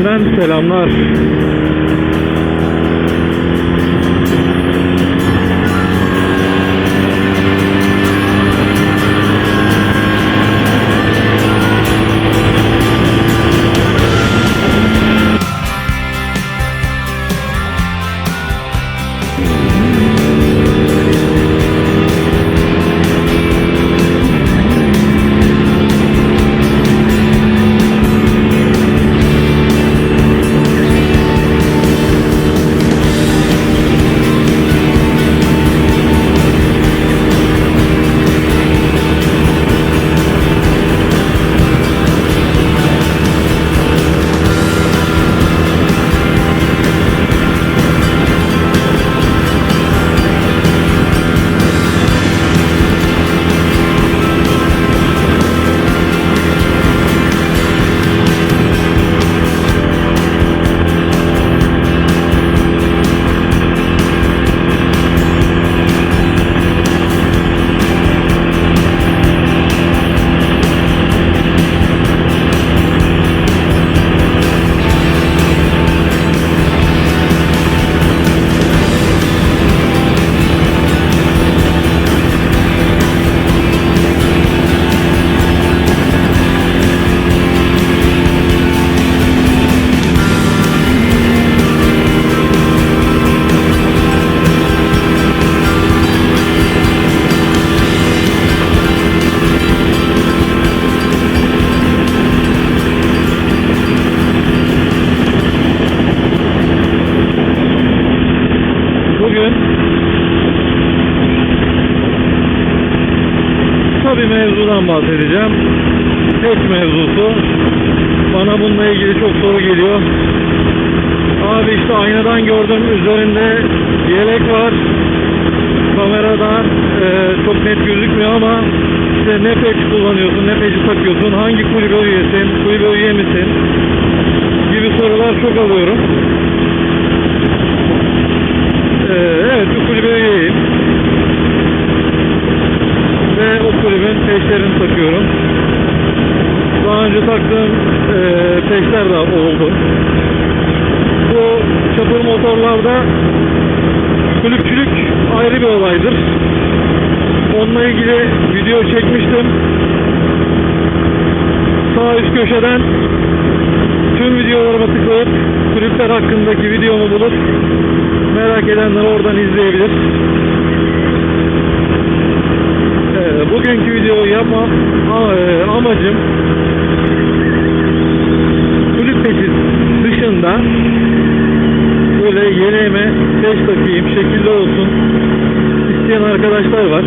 Muhabbetinden selamlar. Bugün kısa mevzudan bahsedeceğim. Tek mevzusu. Bana bununla ilgili çok soru geliyor. Abi işte aynadan gördüm üzerinde yelek var. Kameradan e, çok net gözükmüyor ama işte ne peç kullanıyorsun, ne peci takıyorsun, hangi kulübe üyesin, kulübe üye misin gibi sorular çok alıyorum. Evet bir kulübe üyeyim. Ve o kulübün peşlerini takıyorum. Daha önce taktığım e, peşler de oldu. Bu çapır motorlarda kulüpçülük ayrı bir olaydır. Onunla ilgili video çekmiştim. Sağ üst köşeden tüm videolarıma tıklayıp kulüpler hakkındaki videomu bulup merak edenler oradan izleyebilir. Ee, bugünkü videoyu yapma e, amacım kulüp peşi dışında böyle yeleğime peş takayım, şekilli olsun isteyen arkadaşlar var.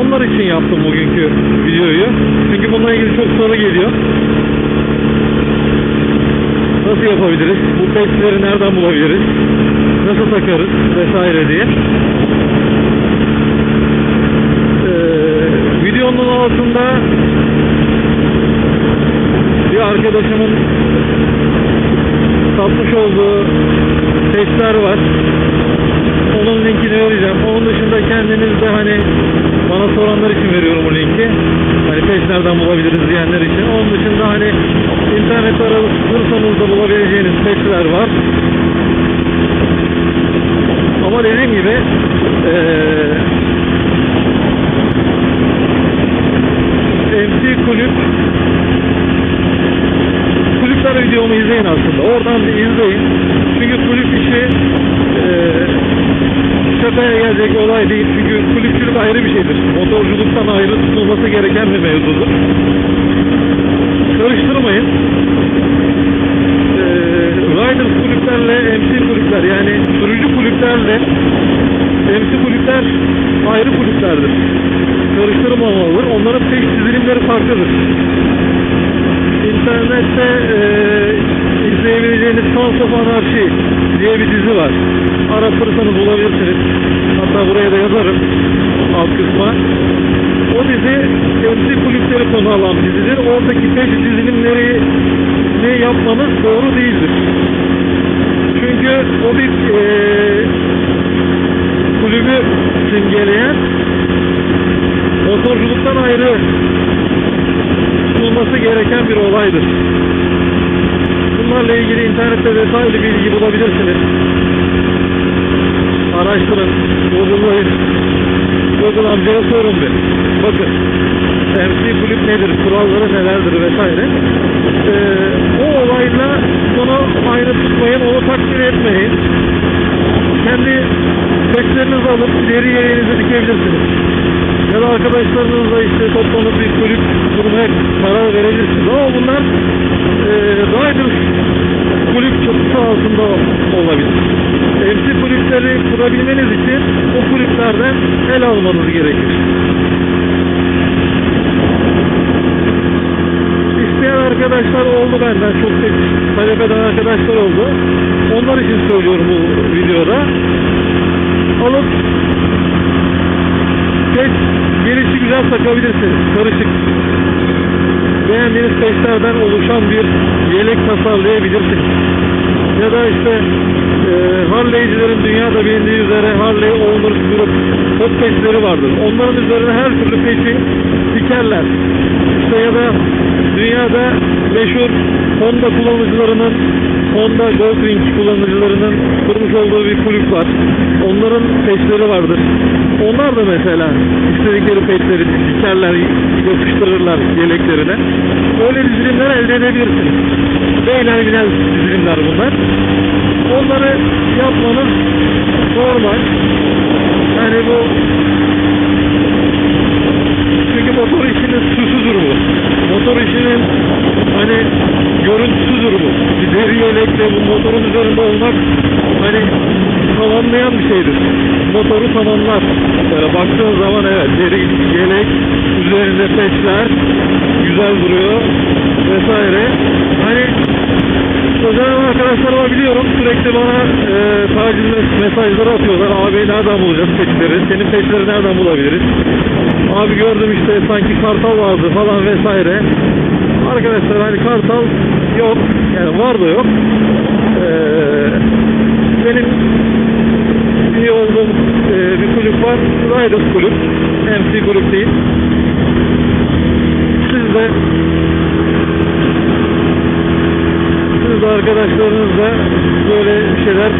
Onlar için yaptım bugünkü videoyu. Çünkü bununla ilgili çok soru geliyor. Nasıl yapabiliriz? Bu testleri nereden bulabiliriz? Nasıl takarız? Vesaire diye. Ee, videonun altında bir arkadaşımın satmış olduğu testler var. Onun linkini vereceğim. Onun dışında kendiniz de hani bana soranlar için veriyorum bu linki. Hani peş nereden bulabiliriz diyenler için. Onun dışında hani internet aratırsanız da bulabileceğiniz peşler var. Ama dediğim gibi eee MC kulüp kulüpler videomu izleyin aslında. Oradan izleyin. Çünkü kulüp işi eee gelecek olay değil. Çünkü kulüpçülük ayrı bir şeydir. Motorculuktan ayrı tutulması gereken bir mevzudur. Karıştırmayın. Ee, Riders kulüplerle MC kulüpler yani sürücü kulüplerle MC kulüpler ayrı kulüplerdir. Karıştırmamalıdır. Onların peş dizilimleri farklıdır. İnternette e, izleyebileceğiniz Sons of Anarchy diye bir dizi var. Aratırsanız bulabilirsiniz. Hatta buraya da yazarım alt kısma. O dizi MC kulüpleri konu alan dizidir. Oradaki peş dizilimleri ne yapmanız doğru değildir. Çünkü o bir e, kulübü simgeleyen motorculuktan ayrı yapılması gereken bir olaydır. Bunlarla ilgili internette detaylı bilgi bulabilirsiniz. Araştırın, Google'layın. Google amcaya sorun bir. Bakın, MC kulüp nedir, kuralları nelerdir vesaire. Ee, o olayla bunu aynı tutmayın, onu takdir etmeyin. Kendi seslerinizi alıp ileri yereğinizi dikebilirsiniz. Ya da arkadaşlarınızla işte toplanıp bir kulüp kurmaya karar verebilirsiniz. Ama bunlar e, Riders kulüp çatısı altında olabilir. MC kulüpleri kurabilmeniz için o kulüplerden el almanız gerekir. İsteyen arkadaşlar oldu benden çok talep eden arkadaşlar oldu. Onlar için söylüyorum bu videoda. Alıp Peş gelişi güzel takabilirsiniz. Karışık. Beğendiğiniz peşlerden oluşan bir yelek tasarlayabilirsiniz. Ya da işte e, Harley'cilerin dünyada bilindiği üzere Harley Owners Group top peşleri vardır. Onların üzerine her türlü peşi dikerler. İşte ya da dünyada meşhur Honda kullanıcılarının Honda Goldwing kullanıcılarının kurmuş olduğu bir kulüp var. Onların peşleri vardır. Onlar da mesela istedikleri peşleri dikerler, yapıştırırlar yeleklerine. Böyle dizilimler elde edebilirsiniz. Beyler bilen dizilimler bunlar. Onları yapmanız normal. Yani bu çünkü motor işinin süsüdür bu. Motor işinin hani görüntüsüdür bu. Bir deri yelekle bu motorun üzerinde olmak hani tamamlayan bir şeydir. Motoru tamamlar. Böyle baktığın zaman evet deri yelek, üzerinde peşler güzel duruyor vesaire. Hani özel arkadaşlarıma biliyorum sürekli bana e, taciz mesajları atıyorlar. Abi nereden bulacağız peşleri? Senin peşleri nereden bulabiliriz? Abi gördüm işte sanki kartal vardı falan vesaire. Arkadaşlar hani kartal yok. Yani var da yok. Ee, benim üye olduğum e, bir kulüp var. Riders kulüp. MC kulüp değil. Siz de siz de arkadaşlarınızla böyle şeyler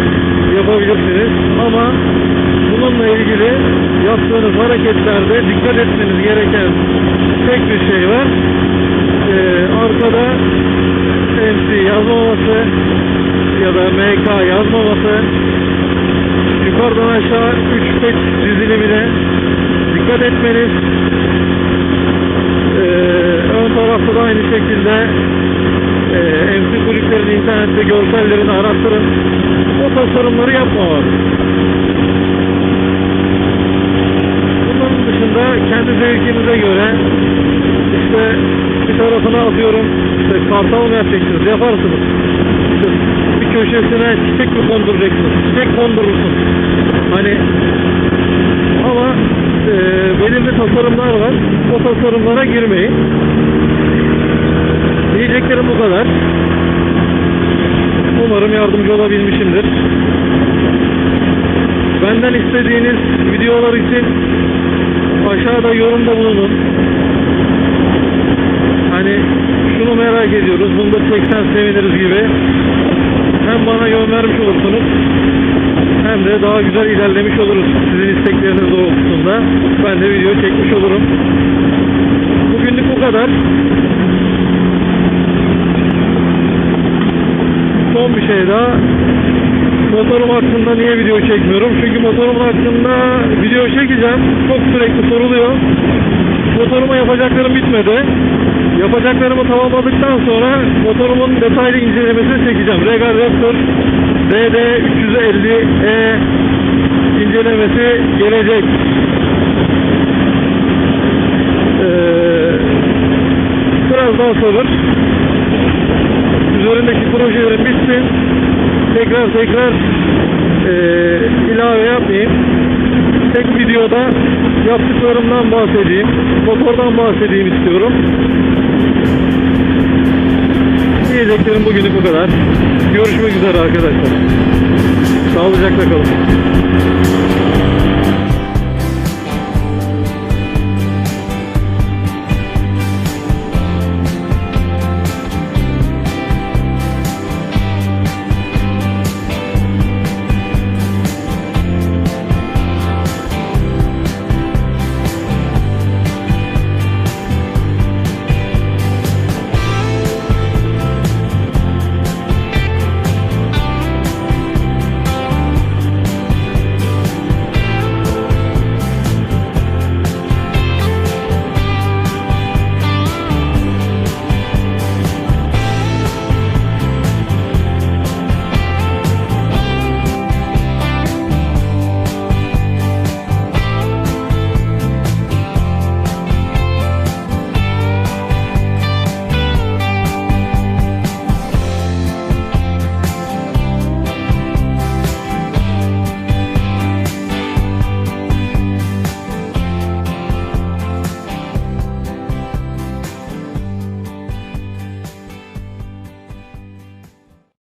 yapabilirsiniz. Ama bununla ilgili yaptığınız hareketlerde dikkat etmeniz gereken tek bir şey var. Ee, arkada MC yazmaması ya da MK yazmaması yukarıdan aşağı 3 pet dizilimine dikkat etmeniz ee, ön tarafta da aynı şekilde e, MC kulüplerin internette görsellerini arattırın. O tasarımları yapmamalı. Dışında kendi zevkinize göre işte bir tarafına atıyorum işte kartal mı yapacaksınız yaparsınız. İşte bir köşesine çiçek mi konduracaksınız? Çiçek kondurursun. Hani ama e, belirli tasarımlar var. O tasarımlara girmeyin. Diyeceklerim bu kadar. Umarım yardımcı olabilmişimdir. Benden istediğiniz videolar için aşağıda yorumda bulunun. Hani şunu merak ediyoruz, bunu da çeksen seviniriz gibi. Hem bana yön vermiş olursunuz, hem de daha güzel ilerlemiş oluruz. Sizin istekleriniz doğrultusunda ben de video çekmiş olurum. Bugünlük bu kadar. Son bir şey daha. Motorum hakkında niye video çekmiyorum? Çünkü motorum hakkında video çekeceğim. Çok sürekli soruluyor. Motoruma yapacaklarım bitmedi. Yapacaklarımı tamamladıktan sonra motorumun detaylı incelemesini çekeceğim. Regal Raptor DD 350E incelemesi gelecek. Ee, biraz daha sabır. Üzerindeki projelerim bitsin. Tekrar tekrar eee, ilave yapmayayım. Tek videoda yaptıklarımdan bahsedeyim. Motordan bahsedeyim istiyorum. Diyeceklerim bugünlük bu kadar. Görüşmek üzere arkadaşlar. Sağlıcakla kalın.